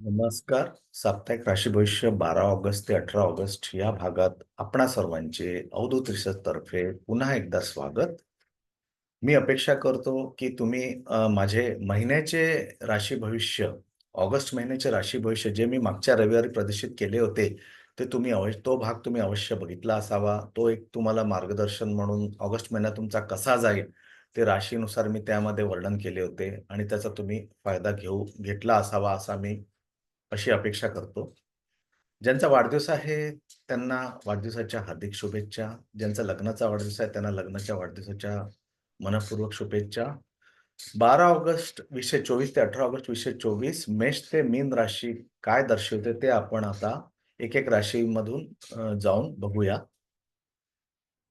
नमस्कार. साप्ताहिक राशी भविष्य 12 ऑगस्ट ते 18 ऑगस्ट या भागात आपणा सर्वांचे अवधूत तर्फे पुन्हा एकदा स्वागत. मी अपेक्षा करतो की तुम्ही माझे महिन्याचे राशी भविष्य, ऑगस्ट महिन्याचे राशी भविष्य जे मी मागच्या रविवारी प्रदर्शित केले होते, ते तुम्ही अवश्य तो भाग तुम्ही अवश्य बघितला असावा. तो एक तुम्हाला मार्गदर्शन म्हणून ऑगस्ट महिना तुमचा कसा जाईल, ते राशीनुसार मी त्यामध्ये वर्णन केले होते आणि त्याचा तुम्ही फायदा घेऊ घेतला असावा असा मी अशी अपेक्षा करतो. ज्यांचा वाढदिवस आहे त्यांना वाढदिवसाच्या हार्दिक शुभेच्छा. ज्यांचा लग्नाचा वाढदिवस आहे त्यांना लग्नाच्या वाढदिवसाच्या मनपूर्वक शुभेच्छा. 12 ऑगस्ट 2024 ते 18 ऑगस्ट 2024 मेष ते मीन राशी काय दर्शवते ते आपण आता एक-एक राशीमधून जाऊन बघूया.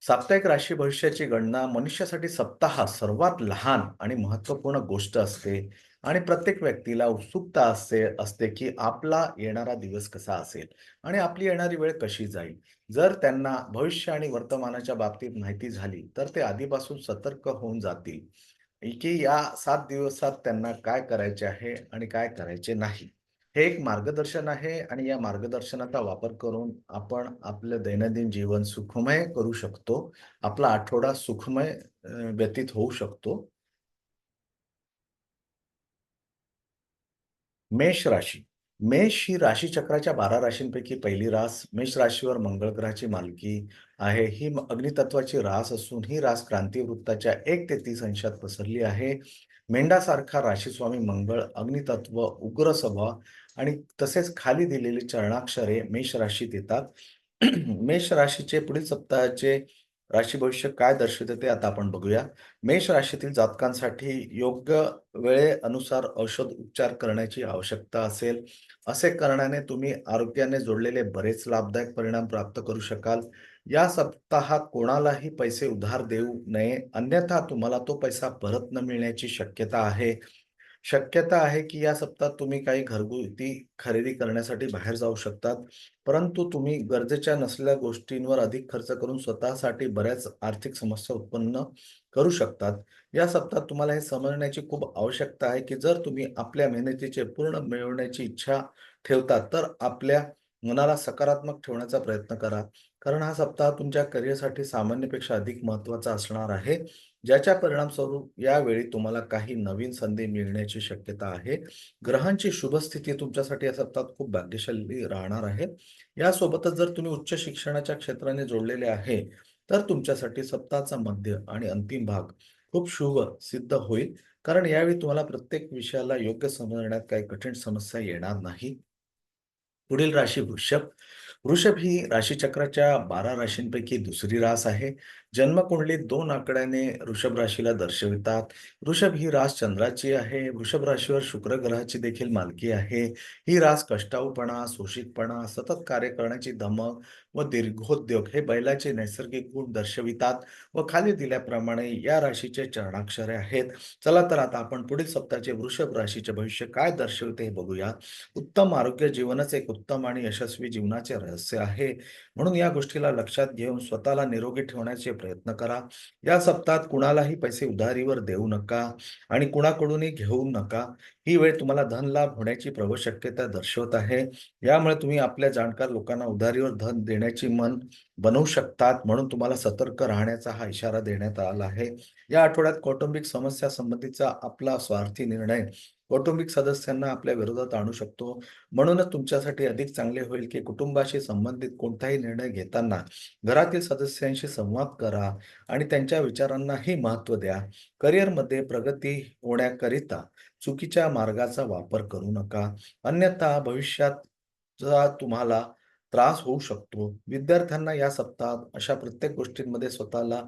साप्ताहिक राशी भविष्याची गणना मनुष्यासाठी सप्ताह सर्वात लहान आणि महत्त्वपूर्ण गोष्ट असते आणि प्रत्येक व्यक्तीला उत्सुकता असते असते की आपला येणारा दिवस कसा असेल आणि आपली येणारी वेळ कशी जाईल. जर त्यांना भविष्य आणि वर्तमानाच्या बाबतीत माहिती झाली, तर ते आधीपासून सतर्क होऊन जातील, की या सात दिवसात त्यांना काय करायचे आहे आणि काय करायचे नाही. हे एक मार्गदर्शन आहे आणि या मार्गदर्शनाचा वापर करून आपण आपलं दैनंदिन जीवन सुखमय करू शकतो. आपला आठवडा सुखमय व्यतीत होऊ शकतो. मेष राशी. मेष ही राशीचक्राच्या 12 राशींपैकी पहिली रास. मेष राशीवर मंगळ ग्रहाची मालकी आहे. ही म- अग्नितत्वाची रास असून ही रास क्रांती वृत्ताच्या एक ते तीस अंशात पसरली आहे. मेंढासारखा राशीस्वामी मंगळ अग्नितत्व, उग्र स्वभाव आणि तसेच खाली दिलेली चरणाक्षरे मेष राशीत येतात. मेष राशीचे पुढील सप्ताहाचे राशी भविष्य काय दर्शवते ते आता आपण बघूया. मेष राशीतील जातकांसाठी योग्य वेळेनुसार औषध उपचार करण्याची आवश्यकता असेल. असे करण्याने तुम्ही आरोग्याने जोडलेले बरेच लाभदायक परिणाम प्राप्त करू शकाल. या सप्ताहात कोणालाही पैसे उधार देऊ नये, अन्यथा तुम्हाला तो पैसा परत न मिळण्याची शक्यता आहे. शक्यता आहे की या सप्ताहात तुम्ही काही घरगुती खरेदी करण्यासाठी बाहेर जाऊ शकतात. परंतु तुम्ही गरजेच्या नसलेल्या गोष्टींवर अधिक खर्च करून स्वतःसाठी बऱ्याच आर्थिक समस्या उत्पन्न करू शकतात. या सप्ताहात तुम्हाला हे समजण्याची खूप आवश्यकता आहे, की जर तुम्ही आपल्या मेहनतीचे पूर्ण मिळवण्याची इच्छा ठेवता, तर आपल्या मनाला सकारात्मक ठेवण्याचा प्रयत्न करा. कारण हा सप्ताह तुमच्या करिअरसाठी सामान्यपेक्षा अधिक महत्त्वाचा असणार आहे. ज्याच्या परिणामस्वरूप यावेळी तुम्हाला काही नवीन संधी मिळण्याची शक्यता आहे. ग्रहांची शुभस्थिती तुमच्यासाठी या सप्ताहात खूप भाग्यशाली राहणार आहे. यासोबतच जर तुम्ही उच्च शिक्षणाच्या क्षेत्राने जोडलेले आहे, तर तुमच्यासाठी सप्ताहाचा मध्य आणि अंतिम भाग खूप शुभ सिद्ध होईल. कारण यावेळी तुम्हाला प्रत्येक विषयाला योग्य समजण्यात काही कठीण समस्या येणार नाही. पुढील राशी वृषभ. वृषभ ही राशीचक्राच्या 12 राशींपैकी दुसरी रास आहे. जन्मकुंडलीत दोन आकड्याने वृषभ राशीला दर्शवितात. वृषभ ही रास चंद्राची आहे. वृषभ राशीवर शुक्र ग्रहाची देखील मालकी आहे. ही रास कष्टाऊपणा सोशिकपणा, सतत कार्य करण्याची धमक व दीर्घोद्योग हे बैलाचे नैसर्गिक गुण दर्शवितात व खाली दिल्याप्रमाणे या राशीचे चरणाक्षरे आहेत. चला तर आता आपण पुढील सप्ताहाचे वृषभ राशीचे भविष्य काय दर्शवते हे बघूया. उत्तम आरोग्य जीवनच एक उत्तम आणि यशस्वी जीवनाचे रहस्य आहे. म्हणून या गोष्टीला लक्षात घेऊन स्वतःला निरोगी ठेवण्याचे प्रयत्न करा. या सप्ताहात कुणालाही पैसे उधारीवर देऊ नका आणि कुणाकडूनही घेऊ नका. ही वेळ तुम्हाला धनलाभ होण्याची प्रबळ शक्यता दर्शवत आहे. यामुळे तुम्ही आपल्या जाणकार लोकांना उधारीवर धन देण्याची मन बनवू शकतात. म्हणून तुम्हाला सतर्क राहण्याचा हा इशारा देण्यात आला आहे. या आठवड्यात कौटुंबिक समस्या संबंधीचा आपला स्वार्थी निर्णय कौटुंबिक सदस्यांना आपल्या विरोधात आणू शकतो. म्हणूनच तुमच्यासाठी अधिक चांगले होईल, की कुटुंबाशी संबंधित कोणताही निर्णय घेताना घरातील सदस्यांशी संवाद करा आणि त्यांच्या विचारांनाही महत्त्व द्या. करिअरमध्ये प्रगती होण्याकरिता चुकीच्या मार्गाचा वापर करू नका. अन्यथा भविष्यात तुम्हाला त्रास होऊ शकतो. विद्यार्थ्यांना या सप्ताहात अशा प्रत्येक गोष्टींमध्ये स्वतःला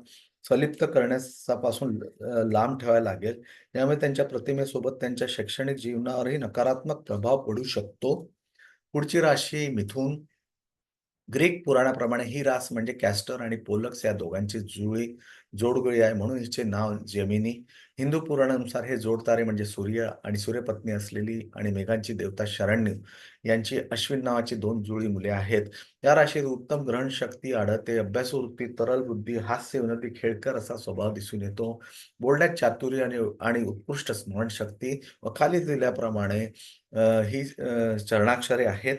संलिप्त करण्यापासून लांब ठेवायला लागेल. यामुळे त्यांच्या प्रतिमेसोबत त्यांच्या शैक्षणिक जीवनावरही नकारात्मक प्रभाव पडू शकतो. पुढची राशी मिथून ग्रीक पुराणाप्रमाणे ही रास म्हणजे कॅस्टर आणि पोलक्स या दोघांची जुळी जोडगळी आहे म्हणून हिचे नाव जमिनी हिंदू पुराणानुसार हे जोडतारे म्हणजे सूर्य आणि सूर्यपत्नी असलेली आणि मेघांची देवता शरण्य यांची अश्विन नावाची दोन जुळी मुले आहेत. या राशीत उत्तम ग्रहणशक्ती आढळते. अभ्यासवृत्ती तरल बुद्धी, हास्य, विनोदी, खेळकर असा स्वभाव दिसून येतो. बोलण्यात चातुर्य आणि आणि उत्कृष्ट स्मरणशक्ती व खाली दिल्याप्रमाणे ही चरणाक्षरे आहेत.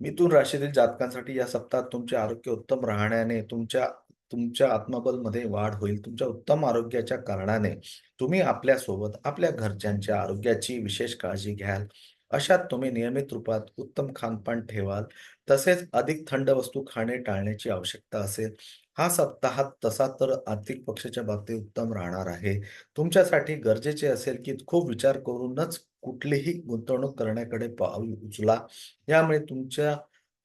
मिथुन राशीतील जातकांसाठी या सप्ताहात तुमचे आरोग्य उत्तम राहण्याने तुमच्या तुमच्या आत्मबलमध्ये वाढ होईल. तुमच्या उत्तम आरोग्याच्या कारणाने तुम्ही आपल्यासोबत आपल्या घरच्यांच्या आरोग्याची विशेष काळजी घ्याल. अशात तुम्ही नियमित रूपात उत्तम खानपान ठेवाल. तसेच अधिक थंड वस्तू खाणे टाळण्याची आवश्यकता असेल. हा सप्ताहात तसा तर आर्थिक पक्षाच्या बाबतीत उत्तम राहणार आहे. तुमच्यासाठी गरजेचे असेल, की खूप विचार करूनच कुठलीही गुंतवणूक करण्याकडे पाऊल उचला. यामुळे तुमच्या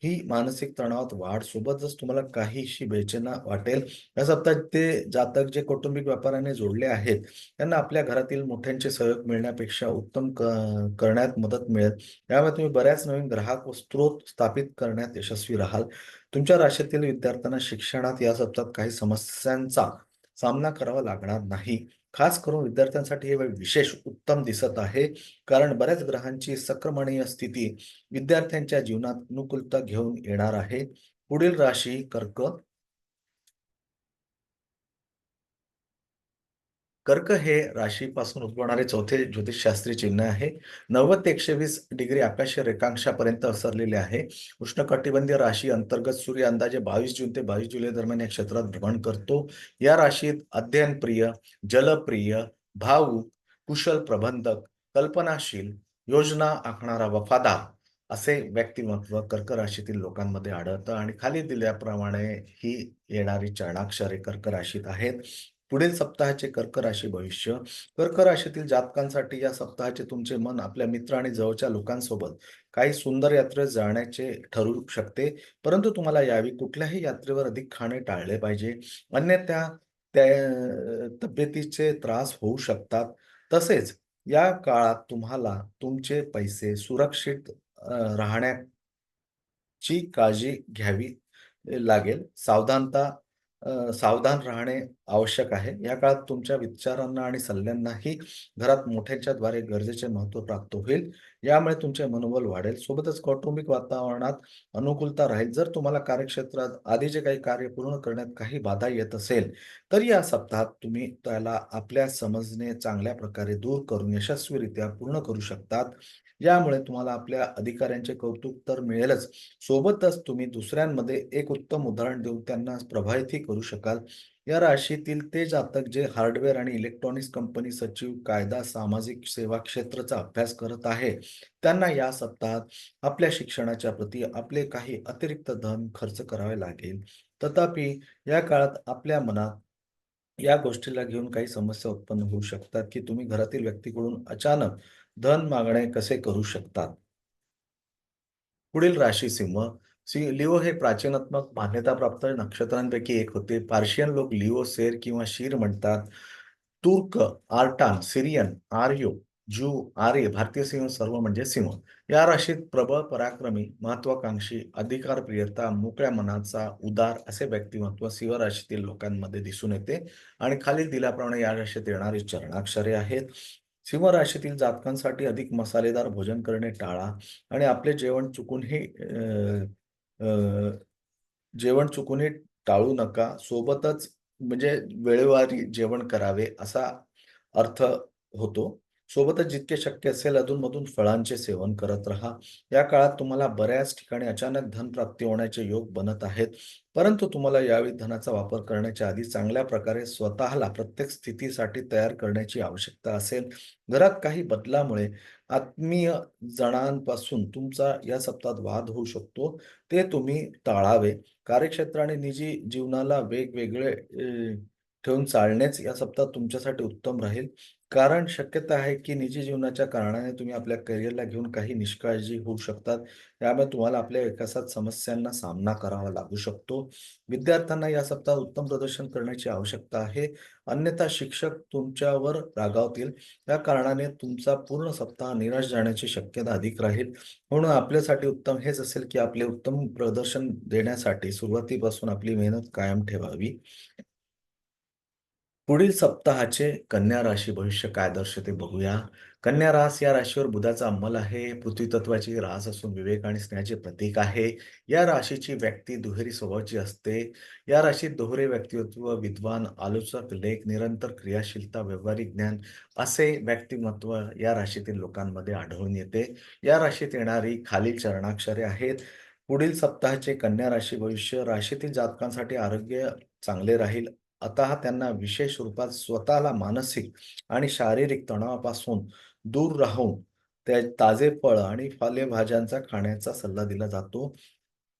ही मानसिक तणावात वाढ सोबतच तुम्हाला काहीशी बेचना वाटेल. या सप्ताहात ते जातक जे कौटुंबिक व्यापाराने जोडले आहेत, त्यांना आपल्या घरातील मोठ्यांचे सहयोग मिळण्यापेक्षा उत्तम करण्यात मदत मिळेल. यामुळे तुम्ही बऱ्याच नवीन ग्राहक व स्त्रोत स्थापित करण्यात यशस्वी राहाल. तुमच्या राशीतील विद्यार्थ्यांना शिक्षणात या सप्ताहात काही समस्यांचा सामना करावा लागणार नाही. खास करून विद्यार्थ्यांसाठी हे विशेष उत्तम दिसत आहे. कारण बऱ्याच ग्रहांची सक्रमणीय स्थिती विद्यार्थ्यांच्या जीवनात अनुकूलता घेऊन येणार आहे. पुढील राशी कर्क. कर्क हे राशीपासून उद्भवणारे चौथे ज्योतिषशास्त्री चिन्ह आहे. 90 ते 120 डिग्री आकाशीय रेखांशापर्यंत असरलेले आहे. उष्णकटिबंधीय राशी अंतर्गत सूर्य अंदाजे 22 जून ते 22 जुलै दरम्यान या क्षेत्रात भ्रमण करतो. या राशीत अध्ययनप्रिय, जलप्रिय, भावुक, कुशल प्रबंधक, कल्पनाशील, योजना आखणारा वफादार असे व्यक्तिमत्व कर्क राशीतील लोकांमध्ये आढळतं आणि खाली दिल्याप्रमाणे ही येणारी चरणाक्षरे कर्क राशीत आहेत. पुढील सप्ताहाचे कर्क राशी भविष्य. कर्क राशीतील जातकांसाठी या सप्ताहाचे तुमचे मन आपल्या मित्र आणि जवळच्या लोकांसोबत काही सुंदर यात्रेत जाण्याचे ठरू शकते. परंतु तुम्हाला यावी कुठल्याही यात्रेवर अधिक खाणे टाळले पाहिजे. अन्यथा त्या तब्येतीचे त्रास होऊ शकतात. तसेच या काळात तुम्हाला तुमचे पैसे सुरक्षित राहण्याची काळजी घ्यावी लागेल. सावधानता सावधान राहणे आवश्यक आहे. या काळात तुमच्या विचारांना आणि सल्ल्यांनाही घरात मोठ्यांच्याद्वारे गरजेचे महत्त्व प्राप्त होईल. यामुळे तुमचे मनोबल वाढेल. सोबतच कौटुंबिक वातावरणात अनुकूलता राहील. जर तुम्हाला कार्यक्षेत्रात आधीचे काही कार्य पूर्ण करण्यात काही बाधा येत असेल, तर या सप्ताहात तुम्ही त्याला आपल्या समजणे चांगल्या प्रकारे दूर करून यशस्वीरित्या पूर्ण करू शकतात. यामुळे तुम्हाला आपल्या अधिकाऱ्यांचे कौतुक तर मिळेलच, सोबतच तुम्ही दुसऱ्यांमध्ये एक उत्तम उदाहरण देऊन त्यांना प्रभावितही करू शकाल. या राशीतील ते जातक जे हार्डवेअर आणि इलेक्ट्रॉनिक्स कंपनी सचिव, कायदा, सामाजिक सेवा क्षेत्राचा अभ्यास करत आहे, त्यांना या सप्ताहात आपल्या शिक्षणाच्या प्रती आपले काही अतिरिक्त धन खर्च करावे लागेल. तथापि, या काळात आपल्या मनात या गोष्टीला घेऊन काही समस्या उत्पन्न होऊ शकतात, की तुम्ही घरातील व्यक्तीकडून अचानक धन मागणे कसे करू शकतात. पुढील राशी सिंह. सि लिओ हे प्राचीनात्मक मान्यताप्राप्त नक्षत्रांपैकी एक होते. पार्शियन लोक लिओ, सेर किंवा शीर म्हणतात. तुर्क, आर्टान, सिरियन, आर्यो, ज्यू, आर्य, भारतीय सिंह सर्व म्हणजे सिंह. या राशीत प्रबळ, पराक्रमी, महत्त्वाकांक्षी, अधिकारप्रियता, मोकळ्या मनाचा, उदार असे व्यक्तिमत्व सिंह राशीतील लोकांमध्ये दिसून येते आणि खालील दिल्याप्रमाणे या राशीत येणारी चरणाक्षरे आहेत. सिंह राशीतील जातकांसाठी अधिक मसालेदार भोजन करणे टाळा आणि आपले जेवण चुकूनही जेवण चुकूनही टाळू नका. सोबतच म्हणजे वेळेवारी जेवण करावे असा अर्थ होतो. सोबतच जितके शक्य असेल अधूनमधून फळांचे सेवन करत राहा. या काळात तुम्हाला बऱ्याच ठिकाणी अचानक धनप्राप्ती होण्याचे योग बनत आहेत. परंतु तुम्हाला यावेळी धनाचा वापर करण्याच्या आधी चांगल्या प्रकारे स्वतःला प्रत्येक स्थितीसाठी तयार करण्याची आवश्यकता असेल. घरात काही बदलामुळे आत्मीय जणांपासून तुमचा या सप्ताहात वाद होऊ शकतो. ते तुम्ही टाळावे. कार्यक्षेत्र आणि निजी जीवनाला वेगवेगळे ठेवून चालणेच या सप्ताहात तुमच्यासाठी उत्तम राहील. कारण शक्यता आहे, की निजी जीवनाच्या कारणाने तुम्ही आपल्या करिअरला घेऊन काही निष्काळजी होऊ शकतात. त्यामुळे तुम्हाला आपल्या विकासात समस्यांना सामना करावा लागू शकतो. विद्यार्थ्यांना या सप्ताहात उत्तम प्रदर्शन करण्याची आवश्यकता आहे. अन्यथा शिक्षक तुमच्यावर रागावतील. या कारणाने तुमचा पूर्ण सप्ताह निराश जाण्याची शक्यता अधिक राहील. म्हणून आपल्यासाठी उत्तम हेच असेल, की आपले उत्तम प्रदर्शन देण्यासाठी सुरुवातीपासून आपली मेहनत कायम ठेवावी. पुढील सप्ताहाचे कन्या राशी भविष्य काय दर्शते बघूया. कन्या रास या राशीवर बुधाचा अंमल आहे. पृथ्वी तत्वाची रास असून विवेक आणि स्नेहाचे प्रतीक आहे. या राशीची व्यक्ती दुहेरी स्वभावाची असते. या राशीत दोहरे व्यक्तिमत्व, विद्वान, आलोचक, लेख, निरंतर क्रियाशीलता, व्यावहारिक ज्ञान असे व्यक्तिमत्व या राशीतील लोकांमध्ये आढळून येते. या राशीत येणारी खालील चरणाक्षरे आहेत. पुढील सप्ताहाचे कन्या राशी भविष्य राशीतील जातकांसाठी आरोग्य चांगले राहील. अतः त्यांना विशेष रूपात स्वतःला मानसिक आणि शारीरिक तणावापासून दूर राहून त्या ताजे फळ आणि पालेभाज्यांचा खाण्याचा सल्ला दिला जातो.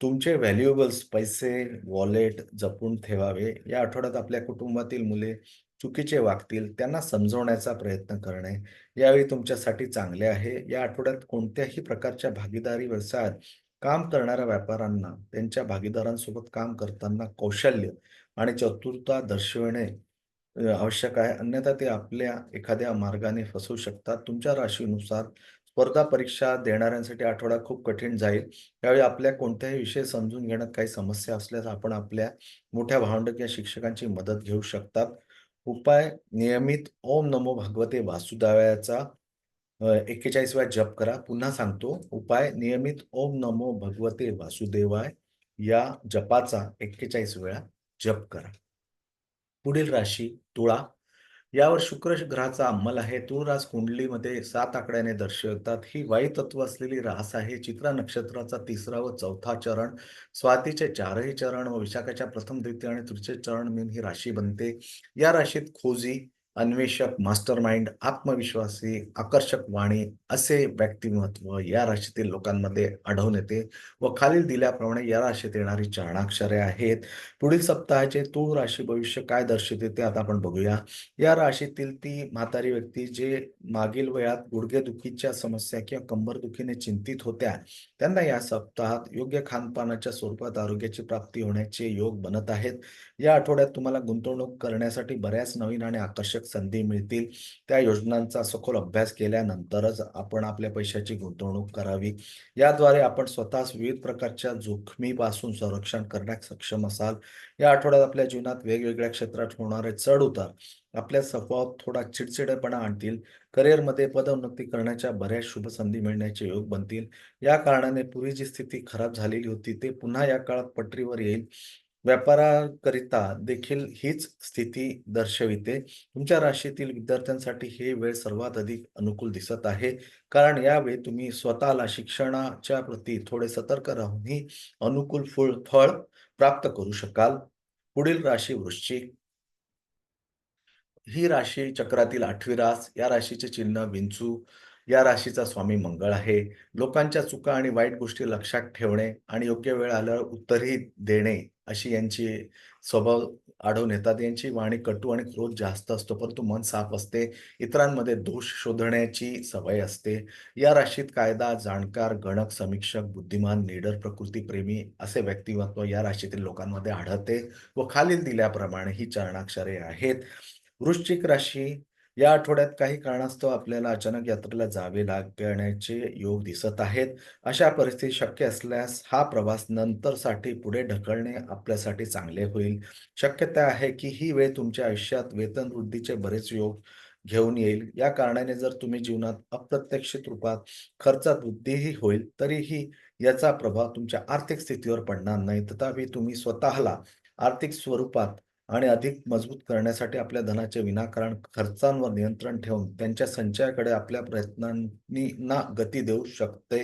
तुमचे व्हॅल्युएबल्स पैसे, वॉलेट जपून ठेवावे. या आठवड्यात आपल्या कुटुंबातील मुले चुकीचे वागतील, त्यांना समजवण्याचा प्रयत्न करणे यावेळी तुमच्यासाठी चांगले आहे. या आठवड्यात कोणत्याही प्रकारच्या भागीदारी व्यवसायात काम करणाऱ्या व्यापाऱ्यांना त्यांच्या भागीदारांसोबत काम करताना कौशल्य आणि चतुरता दर्शविणे आवश्यक आहे. अन्यथा ते आपल्या एखाद्या मार्गाने फसवू शकतात. तुमच्या राशीनुसार स्पर्धा परीक्षा देणाऱ्यांसाठी आठवडा खूप कठीण जाईल. त्यावेळी आपल्या कोणत्याही विषय समजून घेण्यात काही समस्या असल्यास आपण आपल्या मोठ्या भावंड किंवा शिक्षकांची मदत घेऊ शकतात. उपाय नियमित ओम नमो भगवते वासुदेवायचा एक्केचाळीस वेळा जप करा. पुन्हा सांगतो, उपाय नियमित ओम नमो भगवते वासुदेवाय या जपाचा 41 वेळा जप करा. पुढील राशी तुळा. यावर शुक्र ग्रहाचा अंमल आहे. तुळ रास कुंडलीमध्ये सात आकड्याने दर्शवतात. ही वायू तत्व असलेली रास आहे. चित्रा नक्षत्राचा तिसरा व चौथा चरण, स्वातीचे चारही चरण व विशाखाच्या प्रथम, द्वितीय आणि तृतीय चरण मिळून ही राशी बनते. या राशीत खोजी, अन्वेषक, मास्टरमाइंड, आत्मविश्वासी, आकर्षक वाणी असे व्यक्तिमत्व या राशीतील लोकांमध्ये आढळून येते व खालील दिल्याप्रमाणे या राशीत येणारी चाणाक्षरे आहेत. पुढील सप्ताहाचे तूळ राशी भविष्य काय दर्शवते ते आता आपण बघूया. या राशीतील ती म्हातारी व्यक्ती जे मागील वेळात गुडघेदुखीच्या समस्या किंवा कंबरदुखीने चिंतित होत्या, त्यांना या सप्ताहात योग्य खानपानाच्या स्वरूपात आरोग्याची प्राप्ती होण्याचे योग बनत आहेत. या आठवड्यात तुम्हाला गुंतवणूक करण्यासाठी बऱ्याच नवीन आणि आकर्षक संधी मिळतील. त्या योजनांचा सखोल अभ्यास केल्यानंतरच आपण आपल्या पैशाची गुंतवणूक करावी. याद्वारे आपण स्वतः विविध प्रकारच्या जोखमीपासून संरक्षण करण्यास सक्षम असाल. या आठवड्यात आपल्या जीवनात वेगवेगळ्या क्षेत्रात होणारे चढ-उतार आपल्या स्वभावात थोडा चिडचिडेपणा आणतील. करिअरमध्ये पदोन्नती करण्याच्या बऱ्याच शुभ संधी मिळण्याचे योग बनतील. या कारणाने पूर्वी जी स्थिती खराब झालेली होती, ते पुन्हा या काळात पटरीवर येईल. व्यापाराकरिता देखील हीच स्थिती दर्शविते. तुमच्या राशीतील विद्यार्थ्यांसाठी हे वेळ सर्वात अधिक अनुकूल दिसत आहे. कारण यावेळी तुम्ही स्वतःला शिक्षणाच्या प्रती थोडे सतर्क राहूनही अनुकूल फूळ फळ प्राप्त करू शकाल. पुढील राशी वृश्चिक. ही राशी चक्रातील आठवी रास. या राशीचे चिन्ह विंचू. या राशीचा स्वामी मंगळ आहे. लोकांच्या चुका आणि वाईट गोष्टी लक्षात ठेवणे आणि योग्य वेळ आल्यावर उत्तरही देणे अशी यांची स्वभाव आढळून येतात. यांची वाणी कटू आणि क्रोध जास्त असतो, परंतु मन साफ असते. इतरांमध्ये दोष शोधण्याची सवय असते. या राशीत कायदा, जाणकार, गणक, समीक्षक, बुद्धिमान, निडर, प्रकृतीप्रेमी असे व्यक्तिमत्व या राशीतील लोकांमध्ये आढळते व खालील दिल्याप्रमाणे ही चरणाक्षरे आहेत. वृश्चिक राशी या आठवड्यात काही कारणास्तव आपल्याला अचानक यात्रेला जावे लागण्याचे योग दिसत आहेत. अशा परिस्थिती शक्य असल्यास हा प्रवास नंतरसाठी पुढे ढकलणे आपल्यासाठी चांगले होईल. शक्यता आहे की ही वेळ तुमच्या आयुष्यात वेतन वृद्धीचे बरेच योग घेऊन येईल. या कारणाने जर तुम्ही जीवनात अप्रत्यक्षित रूपात खर्चात वृद्धीही होईल, तरीही याचा प्रभाव तुमच्या आर्थिक स्थितीवर पडणार नाही. तथापि तुम्ही स्वतःला आर्थिक स्वरूपात आणि अधिक मजबूत करण्यासाठी आपल्या धनाचे विनाकारण खर्चांवर नियंत्रण ठेवून त्यांच्या संचयाकडे आपल्या प्रयत्नांनी ना गती देऊ शकते.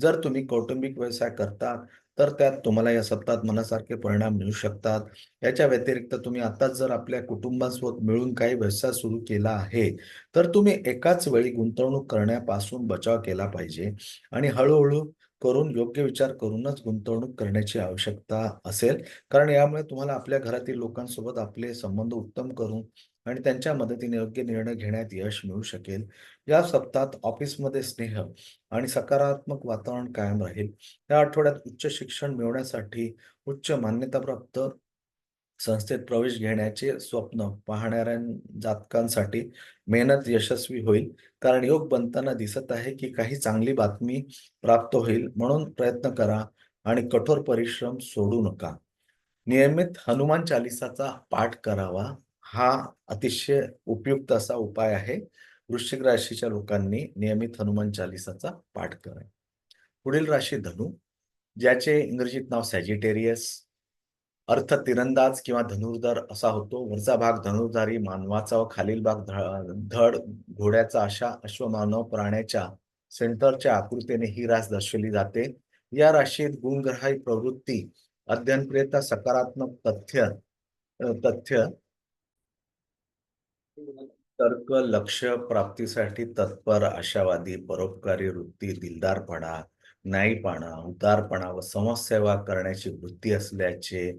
जर तुम्ही कौटुंबिक व्यवसाय करता, तर त्यात तुम्हाला या सप्ताहात मनासारखे परिणाम मिळू शकतात. याच्या व्यतिरिक्त तुम्ही आताच जर आपल्या कुटुंबासोबत मिळून काही व्यवसाय सुरू केला आहे, तर तुम्ही एकाच वेळी गुंतवणूक करण्यापासून बचाव केला पाहिजे आणि हळूहळू करून योग्य विचार करूनच गुंतवणूक करण्याची आवश्यकता असेल. कारण यामुळे तुम्हाला आपल्या घरातील लोकांसोबत आपले संबंध उत्तम करून आणि त्यांच्या मदतीने योग्य निर्णय घेण्यात यश मिळू शकेल. या सप्ताहात ऑफिसमध्ये स्नेह आणि सकारात्मक वातावरण कायम राहील. या आठवड्यात उच्च शिक्षण मिळवण्यासाठी उच्च मान्यताप्राप्त संस्थेत प्रवेश घेण्याचे स्वप्न पाहणाऱ्या जातकांसाठी मेहनत यशस्वी होईल. कारण योग बनताना दिसत आहे, की काही चांगली बातमी प्राप्त होईल. म्हणून प्रयत्न करा आणि कठोर परिश्रम सोडू नका. नियमित हनुमान चालिसाचा पाठ करावा. हा अतिशय उपयुक्त असा उपाय आहे. वृश्चिक राशीच्या लोकांनी नियमित हनुमान चालिसाचा पाठ करावा. पुढील राशी धनु, ज्याचे इंग्रजीत नाव सॅजिटेरियस, अर्थ तिरंदाज किंवा धनुर्धर असा होतो. वरचा भाग धनुर्धारी मानवाचा व खालील भाग धड घोड्याचा अशा अश्वमानव प्राण्याच्या सेंटरच्या आकृतीने ही रास दर्शवली जाते. या राशीत गुणग्रही प्रवृत्ती, अध्ययनप्रियता, सकारात्मक तथ्य तथ्य तर्क, लक्ष्य प्राप्तीसाठी तत्पर, आशावादी, परोपकारी वृत्ती, दिलदारपणा, न्यायीपणा, उदारपणा व समाजसेवा करण्याची वृत्ती असल्याचे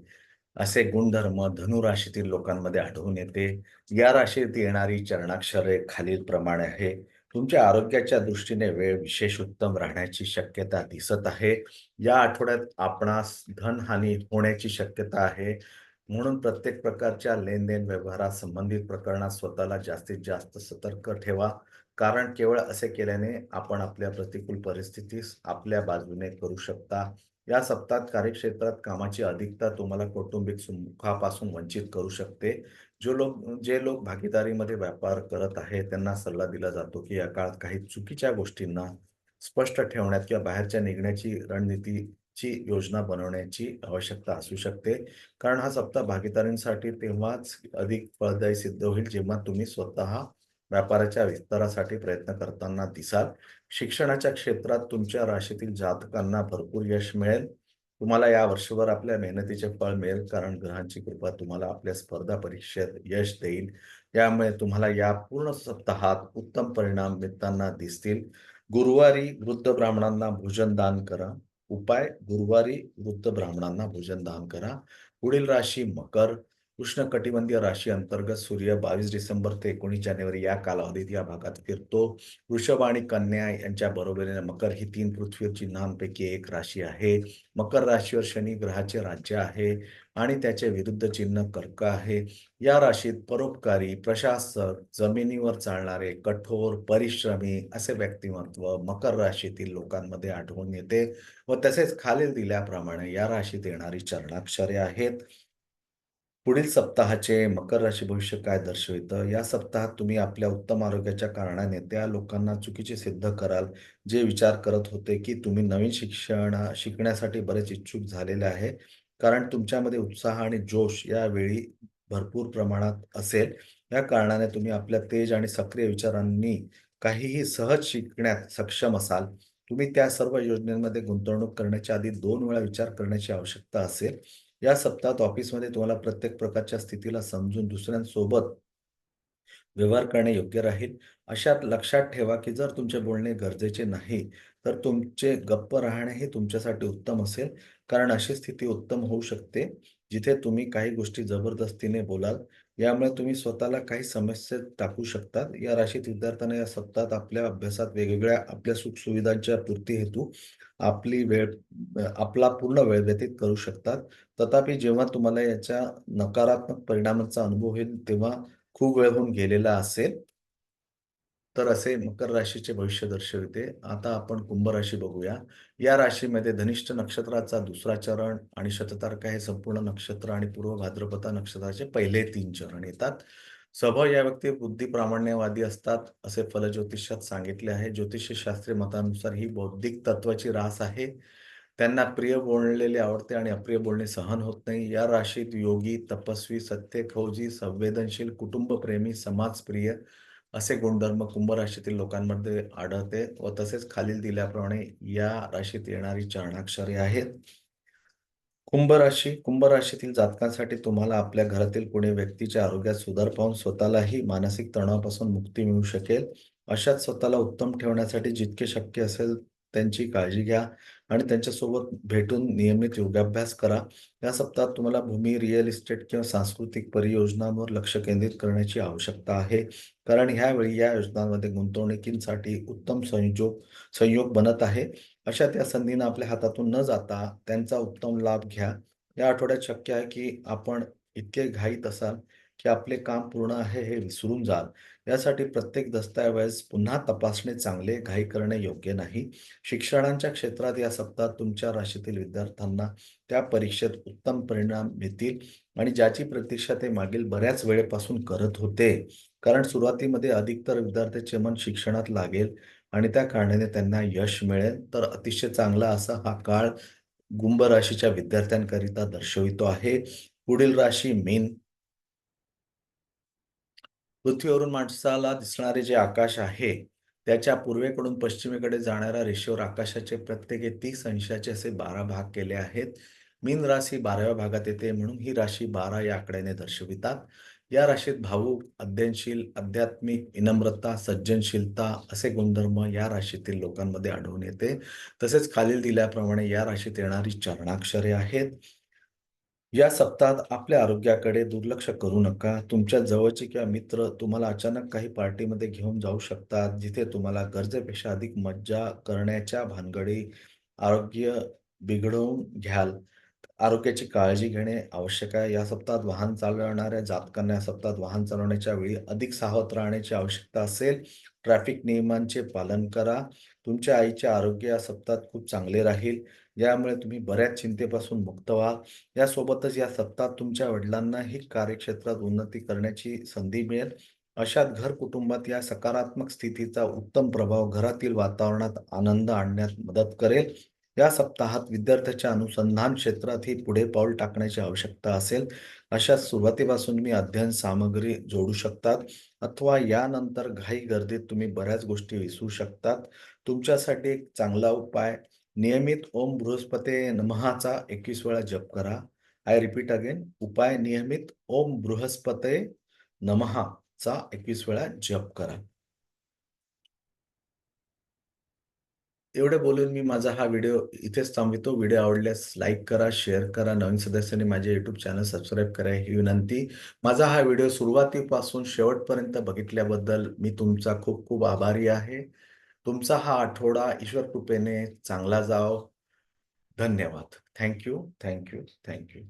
असे गुणधर्म धनुराशीतील लोकांमध्ये आढळून येते. या राशीत येणारी चरणाक्षरे खालील प्रमाणे आहे. तुमच्या आरोग्याच्या दृष्टीने वेळ विशेष उत्तम राहण्याची शक्यता दिसत आहे. या आठवड्यात आपणास धनहानी होण्याची शक्यता आहे. म्हणून प्रत्येक प्रकारच्या लेनदेन व्यवहारात संबंधित प्रकरणात स्वतःला जास्तीत जास्त सतर्क ठेवा. कारण केवळ असे केल्याने आपण आपल्या प्रतिकूल परिस्थितीस आपल्या बाजूने करू शकता. या सप्ताहात कार्यक्षेत्रात कामाची अधिकता तुम्हाला कौटुंबिक सुखापासून वंचित करू शकते. जो लोक जे लोक भागीदारीमध्ये व्यापार करत आहेत, त्यांना सल्ला दिला जातो की या काळात काही चुकीच्या गोष्टींना स्पष्ट ठेवण्यात किंवा बाहेरच्या निघण्याची रणनीतीची योजना बनवण्याची आवश्यकता असू शकते. कारण हा सप्ताह भागीदारींसाठी तेव्हाच अधिक फळदायी सिद्ध होईल, जेव्हा तुम्ही स्वतः व्यापाराच्या विस्तारासाठी प्रयत्न करताना दिसाल. शिक्षणाच्या क्षेत्रात तुमच्या राशीतील जातकांना भरपूर यश मिळेल. तुम्हाला या वर्षभर आपल्या मेहनतीचे फळ मिळेल, कारण ग्रहांची कृपा तुम्हाला आपल्या स्पर्धा परीक्षेत यश देईल. यामुळे तुम्हाला या पूर्ण सप्ताहात उत्तम परिणाम मिळताना दिसतील. गुरुवारी वृद्ध ब्राह्मणांना भोजन दान करा. उपाय गुरुवारी वृद्ध ब्राह्मणांना भोजन दान करा. पुढील राशी मकर. उष्णकटिबंधीय राशी अंतर्गत सूर्य बावीस डिसेंबर ते एकोणीस जानेवारी या कालावधीत या भागात फिरतो. वृषभ आणि कन्या यांच्या बरोबरीने मकर ही तीन पृथ्वी चिन्हांपैकी एक राशी आहे. मकर राशीवर शनी ग्रहाचे राज्य आहे आणि त्याचे विरुद्ध चिन्ह कर्क आहे. या राशीत परोपकारी, प्रशासक, जमिनीवर चालणारे, कठोर, परिश्रमी असे व्यक्तिमत्व मकर राशीतील लोकांमध्ये आढळून येते व तसेच खालील दिल्याप्रमाणे या राशीत येणारी चरणाक्षरे आहेत. पुढील सप्ताहाचे मकर राशी भविष्य काय दर्शवितं? या सप्ताहात तुम्ही आपल्या उत्तम आरोग्याच्या कारणाने त्या लोकांना चुकीचे सिद्ध कराल, जे विचार करत होते की तुम्ही नवीन शिक्षण शिकण्यासाठी बरेच इच्छुक झालेले आहे. कारण तुमच्यामध्ये उत्साह आणि जोश यावेळी भरपूर प्रमाणात असेल. या कारणाने तुम्ही आपल्या तेज आणि सक्रिय विचारांनी काहीही सहज शिकण्यात सक्षम असाल. तुम्ही त्या सर्व योजनांमध्ये गुंतवणूक करण्याच्या आधी दोन वेळा विचार करण्याची आवश्यकता असेल. या सप्ताहात ऑफिसमध्ये तुम्हाला प्रत्येक प्रकारच्या स्थितीला समजून दुसऱ्यांसोबत व्यवहार करणे योग्य राहील. अशात लक्षात ठेवा की जर तुमचे बोलणे गरजेचे नाही, तर तुमचे गप्प राहणे हे तुमच्यासाठी उत्तम असेल. कारण अशी स्थिती उत्तम होऊ शकते, जिथे तुम्ही काही गोष्टी जबरदस्तीने बोलाल. यामुळे तुम्ही स्वतःला काही समस्येत टाकू शकतात. या राशीत विद्यार्थ्यांना या सप्तात आपल्या अभ्यासात वेगवेगळ्या आपल्या सुखसुविधांच्या पूर्ती हेतू आपली वेळ आपला पूर्ण वेळ व्यतीत करू शकतात. तथापि जेव्हा तुम्हाला याच्या नकारात्मक परिणामांचा अनुभव होईल, तेव्हा खूप वेळ होऊन गेलेला असेल. तर असे मकर राशीचे भविष्य दर्शविते. आता आपण कुंभ राशी बघूया. या राशीमध्ये धनिष्ठ नक्षत्राचा दुसरा चरण आणि शततारका हे संपूर्ण नक्षत्र आणि पूर्व भाद्रपदा नक्षत्राचे पहिले तीन चरण येतात. स्वभाव या व्यक्ती बुद्धी प्रामाण्यवादी असतात, असे फलज्योतिषात सांगितले आहे. ज्योतिषशास्त्रीय मतानुसार ही बौद्धिक तत्वाची रास आहे. त्यांना प्रिय बोललेले आवडते आणि अप्रिय बोलणे सहन होत नाही. या राशीत योगी, तपस्वी, सत्य खौजी संवेदनशील, कुटुंबप्रेमी, समाजप्रिय असे गुणधर्म कुंभ राशीतील लोकांमध्ये आढळते व तसेच खालील दिल्याप्रमाणे या राशीत येणारी चरणाक्षरे आहेत. कुंभ राशी कुंभ राशीतील जातकांसाठी तुम्हाला आपल्या घरातील कुणी व्यक्तीच्या आरोग्यात सुधार पाहून स्वतःलाही मानसिक तणावापासून मुक्ती मिळू शकेल. अशात स्वतःला उत्तम ठेवण्यासाठी जितके शक्य असेल त्यांची काळजी घ्या आणि त्यांच्यासोबत भेटून नियमित योगाभ्यास करा. या सप्ताहात तुम्हाला भूमी, रिअल इस्टेट किंवा सांस्कृतिक परियोजनांवर लक्ष केंद्रित करण्याची आवश्यकता आहे. कारण ह्यावेळी या योजनांमध्ये गुंतवणुकींसाठी उत्तम संयोग संयोग बनत आहे. अशा त्या संधींना आपल्या हातातून न जाता त्यांचा उत्तम लाभ घ्या. या आठवड्यात शक्य आहे की आपण इतके घाईत असाल की आपले काम पूर्ण आहे हे विसरून जाल. यासाठी प्रत्येक दस्तऐवज पुन्हा तपासणे चांगले, घाई करणे योग्य नाही. शिक्षणांच्या क्षेत्रात या सप्ताहात तुमच्या राशीतील विद्यार्थ्यांना त्या परीक्षेत उत्तम परिणाम मिळतील आणि ज्याची प्रतीक्षा ते मागील बऱ्याच वेळेपासून करत होते. कारण सुरुवातीमध्ये अधिकतर विद्यार्थ्यांचे मन शिक्षणात लागेल आणि त्या कारणाने त्यांना यश मिळेल. तर अतिशय चांगला असा हा काळ कुंभ राशीच्या विद्यार्थ्यांकरिता दर्शवितो आहे. पुढील राशी मीन. पृथ्वीवरून माणसाला दिसणारे जे आकाश आहे, त्याच्या पूर्वेकडून पश्चिमेकडे जाणाऱ्या रेषेवर आकाशाचे प्रत्येकी तीस अंशाचे असे 12 भाग केले आहेत. मीन राशी 12व्या भागात येते म्हणून ही राशी 12 या आकड्याने दर्शवितात. या राशीत भावुक, अध्ययनशील, आध्यात्मिक, विनम्रता, सज्जनशीलता असे गुणधर्म या राशीतील लोकांमध्ये आढळून येते. तसेच खालील दिल्याप्रमाणे या राशीत येणारी चरणाक्षरे आहेत. या सप्ताहात आपल्या आरोग्याकडे दुर्लक्ष करू नका. तुमच्या जवळचे किंवा मित्र तुम्हाला अचानक काही पार्टीमध्ये घेऊन जाऊ शकतात, जिथे तुम्हाला गरजेपेक्षा अधिक मज्जा करण्याच्या भानगडी आरोग्य बिघडवून घ्याल. आरोग्याची काळजी घेणे आवश्यक आहे. या सप्ताहात वाहन चालवणाऱ्या जातकांना या सप्ताहात वाहन चालवण्याच्या वेळी अधिक सावध राहण्याची आवश्यकता असेल. ट्रॅफिक नियमांचे पालन करा. तुमच्या आईचे आरोग्य या सप्ताहात खूप चांगले राहील. यामुळे तुम्ही बऱ्याच चिंतेपासून मुक्त व्हाल. यासोबतच या सप्ताहात तुमच्या वडिलांनाही कार्यक्षेत्रात उन्नती करण्याची संधी मिळेल. अशात घर-कुटुंबात या सकारात्मक स्थितीचा उत्तम प्रभाव घरातील वातावरणात आनंद आणण्यात मदत करेल. या सप्ताहात विद्यार्थ्याच्या अनुसंधान क्षेत्रातही पुढे पाऊल टाकण्याची आवश्यकता असेल. अशा सुरुवातीपासून तुम्ही अध्ययन सामग्री जोडू शकतात अथवा यानंतर घाई-गर्दीत तुम्ही बऱ्याच गोष्टी विसरू शकतात. तुमच्यासाठी एक चांगला उपाय नियमित ओम बृहस्पते नमहाचा एकवीस वेळा जप करा. आय रिपीट अगेन उपाय नियमित ओम बृहस्पते नमहाचा एकवीस वेळा जप करा. एवढे बोलून मी माझा हा व्हिडिओ इथेच थांबवितो. व्हिडिओ आवडल्यास लाईक करा, शेअर करा. नवीन सदस्यांनी माझे यूट्यूब चॅनल सबस्क्राईब करा ही विनंती. माझा हा व्हिडिओ सुरुवातीपासून शेवटपर्यंत बघितल्याबद्दल मी तुमचा खूप खूप आभारी आहे. तुमचा हा आठवडा ईश्वर कृपेने चांगला जाव धन्यवाद. Thank you thank you thank you